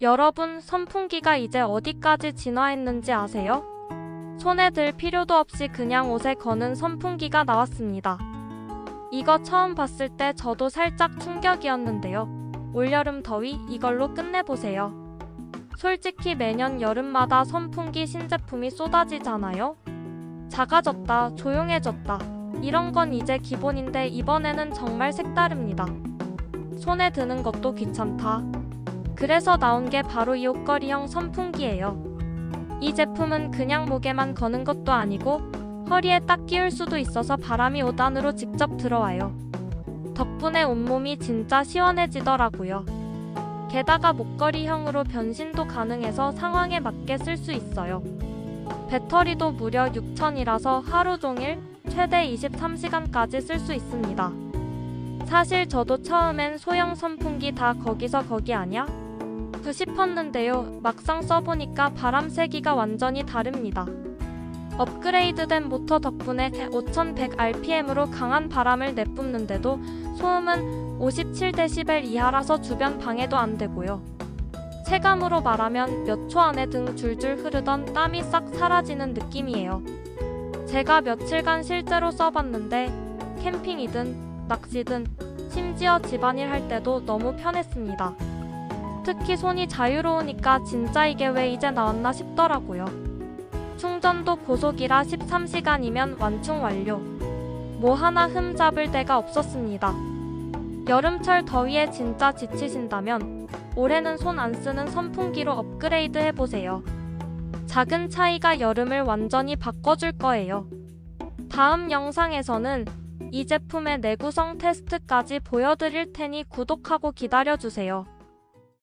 여러분, 선풍기가 이제 어디까지 진화했는지 아세요? 손에 들 필요도 없이 그냥 옷에 거는 선풍기가 나왔습니다. 이거 처음 봤을 때 저도 살짝 충격이었는데요. 올여름 더위 이걸로 끝내보세요. 솔직히 매년 여름마다 선풍기 신제품이 쏟아지잖아요? 작아졌다, 조용해졌다. 이런 건 이제 기본인데 이번에는 정말 색다릅니다. 손에 드는 것도 귀찮다. 그래서 나온 게 바로 이 옷걸이형 선풍기예요. 이 제품은 그냥 목에만 거는 것도 아니고 허리에 딱 끼울 수도 있어서 바람이 옷 안으로 직접 들어와요. 덕분에 온몸이 진짜 시원해지더라고요. 게다가 목걸이형으로 변신도 가능해서 상황에 맞게 쓸 수 있어요. 배터리도 무려 6000이라서 하루 종일 최대 23시간까지 쓸 수 있습니다. 사실 저도 처음엔 소형 선풍기 다 거기서 거기 아냐? 그 싶었는데요. 막상 써보니까 바람 세기가 완전히 다릅니다. 업그레이드된 모터 덕분에 5100rpm으로 강한 바람을 내뿜는데도 소음은 57dB 이하라서 주변 방해도 안 되고요. 체감으로 말하면 몇 초 안에 등 줄줄 흐르던 땀이 싹 사라지는 느낌이에요. 제가 며칠간 실제로 써봤는데 캠핑이든 낚시든 심지어 집안일 할 때도 너무 편했습니다. 특히 손이 자유로우니까 진짜 이게 왜 이제 나왔나 싶더라고요. 충전도 고속이라 13시간이면 완충 완료. 뭐 하나 흠 잡을 데가 없었습니다. 여름철 더위에 진짜 지치신다면 올해는 손 안 쓰는 선풍기로 업그레이드 해보세요. 작은 차이가 여름을 완전히 바꿔줄 거예요. 다음 영상에서는 이 제품의 내구성 테스트까지 보여드릴 테니 구독하고 기다려주세요.